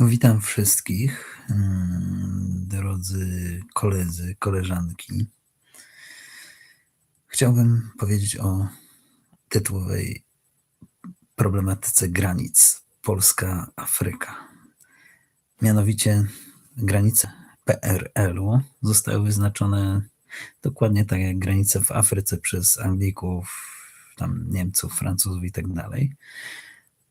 Witam wszystkich, mm, drodzy koledzy, koleżanki. Chciałbym powiedzieć o tytułowej problematyce granic Polska-Afryka. Mianowicie granice PRL-u zostały wyznaczone dokładnie tak jak granice w Afryce przez Anglików, tam Niemców, Francuzów i tak dalej.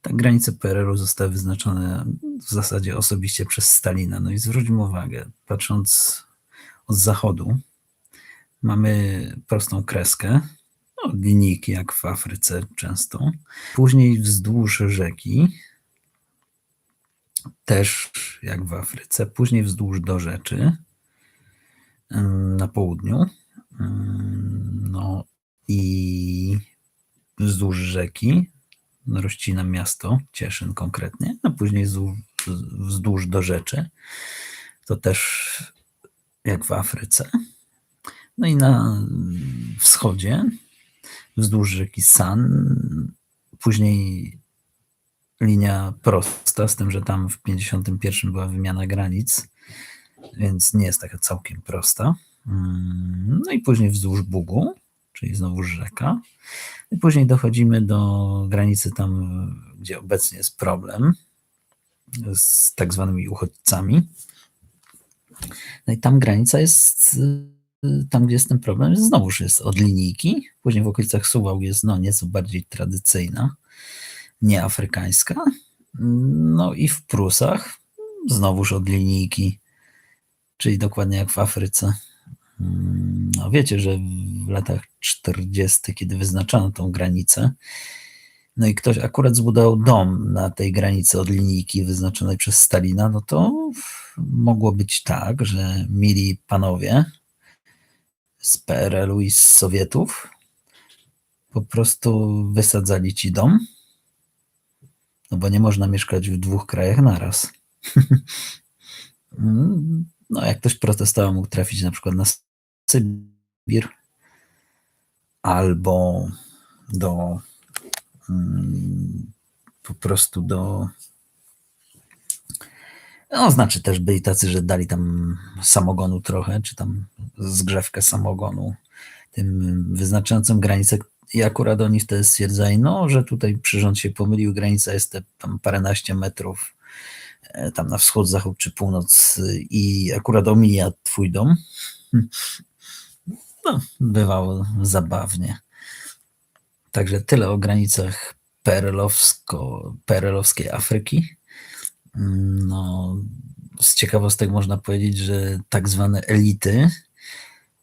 Tak granice PRL-u zostały wyznaczone w zasadzie osobiście przez Stalina. No i zwróćmy uwagę, patrząc od zachodu, mamy prostą kreskę, no, linijki jak w Afryce często. Później wzdłuż rzeki, też jak w Afryce. Później wzdłuż do rzeczy na południu. No i wzdłuż rzeki no, rozcinam miasto, Cieszyn konkretnie, a później wzdłuż, do rzeczy. To też jak w Afryce. No i na wschodzie, wzdłuż rzeki San, później linia prosta, z tym, że tam w 51 była wymiana granic, więc nie jest taka całkiem prosta. Mm, No i później wzdłuż Bugu, czyli znowu rzeka. I później dochodzimy do granicy tam, gdzie obecnie jest problem z tak zwanymi uchodźcami. No i tam granica jest, tam gdzie jest ten problem, znowuż jest od linijki. Później w okolicach Suwał jest no, nieco bardziej tradycyjna, nie afrykańska. No i w Prusach znowuż od linijki, czyli dokładnie jak w Afryce. No wiecie, że w latach 40., kiedy wyznaczano tą granicę, no i ktoś akurat zbudował dom na tej granicy od linijki wyznaczonej przez Stalina, no to mogło być tak, że mili panowie z PRL-u i z Sowietów po prostu wysadzali ci dom, no bo nie można mieszkać w dwóch krajach naraz. No, jak ktoś protestował, mógł trafić na przykład na Sybir albo do po prostu do no znaczy też byli tacy, że dali tam samogonu trochę, czy tam zgrzewkę samogonu tym wyznaczającym granicę i akurat oni wtedy stwierdzali, no, że tutaj przyrząd się pomylił, granica jest te tam paręnaście metrów e, tam na wschód, zachód czy północ i akurat omija twój dom. No, bywało zabawnie. Także tyle o granicach perelowsko, perelowskiej Afryki. No, z ciekawostek można powiedzieć, że tak zwane elity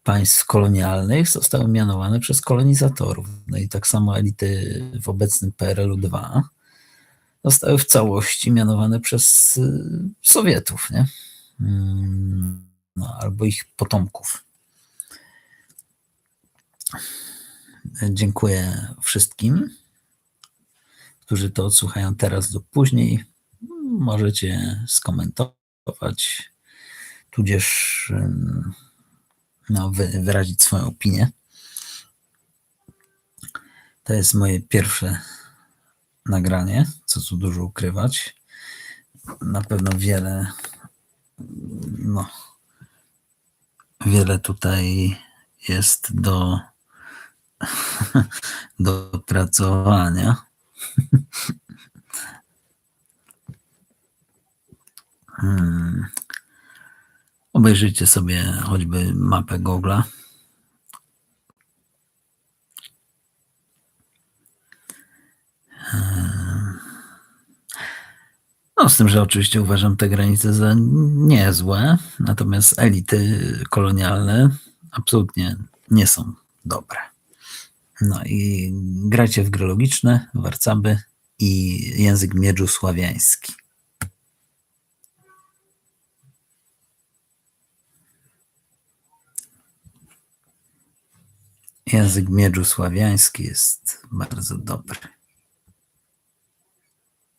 państw kolonialnych zostały mianowane przez kolonizatorów. No i tak samo elity w obecnym PRL-u 2 zostały w całości mianowane przez y, Sowietów, nie? Mm, No, albo ich potomków. Dziękuję wszystkim, którzy to odsłuchają teraz lub później. Możecie skomentować, tudzież no, wy, wyrazić swoją opinię. To jest moje pierwsze nagranie, co tu dużo ukrywać. Na pewno wiele, no, wiele tutaj jest do do opracowania. Hmm. Obejrzyjcie sobie choćby mapę Google'a. Hmm. No, z tym, że oczywiście uważam te granice za niezłe, natomiast elity kolonialne absolutnie nie są dobre. No i gracie w gry logiczne, warcaby i język miedżu sławiański. Język miedżu sławiański jest bardzo dobry.